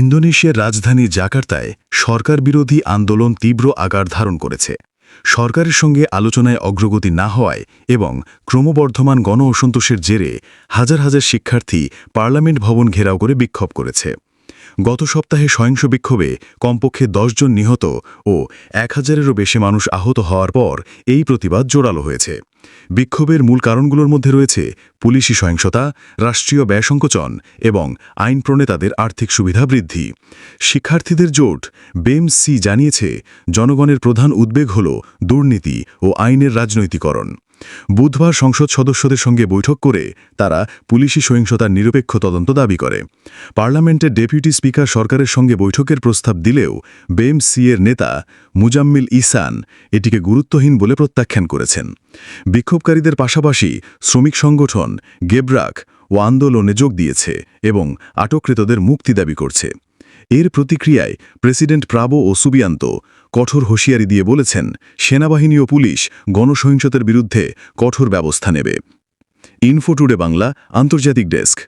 ইন্দোনেশিয়ার রাজধানী জাকার্তায় সরকার বিরোধী আন্দোলন তীব্র আকার ধারণ করেছে। সরকারের সঙ্গে আলোচনায় অগ্রগতি না হওয়ায় এবং ক্রমবর্ধমান গণ অসন্তোষের জেরে হাজার হাজার শিক্ষার্থী পার্লামেন্ট ভবন ঘেরাও করে বিক্ষোভ করেছে। গত সপ্তাহে সহিংস বিক্ষোভে কমপক্ষে জন নিহত ও এক হাজারেরও বেশি মানুষ আহত হওয়ার পর এই প্রতিবাদ জোরালো হয়েছে। বিক্ষোভের মূল কারণগুলোর মধ্যে রয়েছে পুলিশি সহিংসতা, রাষ্ট্রীয় ব্যয় সংকোচন এবং আইন প্রণেতাদের আর্থিক সুবিধা বৃদ্ধি। শিক্ষার্থীদের জোট, বেম সি জানিয়েছে, জনগণের প্রধান উদ্বেগ হল দুর্নীতি ও আইনের রাজনৈতিকরণ। বুধবার সংসদ সদস্যদের সঙ্গে বৈঠক করে তারা পুলিশি সহিংসতার নিরপেক্ষ তদন্ত দাবি করে। পার্লামেন্টের ডেপুটি স্পিকার সরকারের সঙ্গে বৈঠকের প্রস্তাব দিলেও বেম সি এর নেতা মুজাম্মিল ইসান এটিকে গুরুত্বহীন বলে প্রত্যাখ্যান করেছেন। বিক্ষোভকারীদের পাশাপাশি শ্রমিক সংগঠন গেব্রাক ও আন্দোলনে যোগ দিয়েছে এবং আটককৃতদের মুক্তি দাবি করছে। এর প্রতিক্রিয়ায় প্রেসিডেন্ট প্রাবো ও সুবিয়ান্ত কঠোর হুঁশিয়ারি দিয়ে বলেছেন, সেনাবাহিনী ও পুলিশ গণসহিংসতার বিরুদ্ধে কঠোর ব্যবস্থা নেবে। ইনফোটুডে বাংলা, আন্তর্জাতিক ডেস্ক।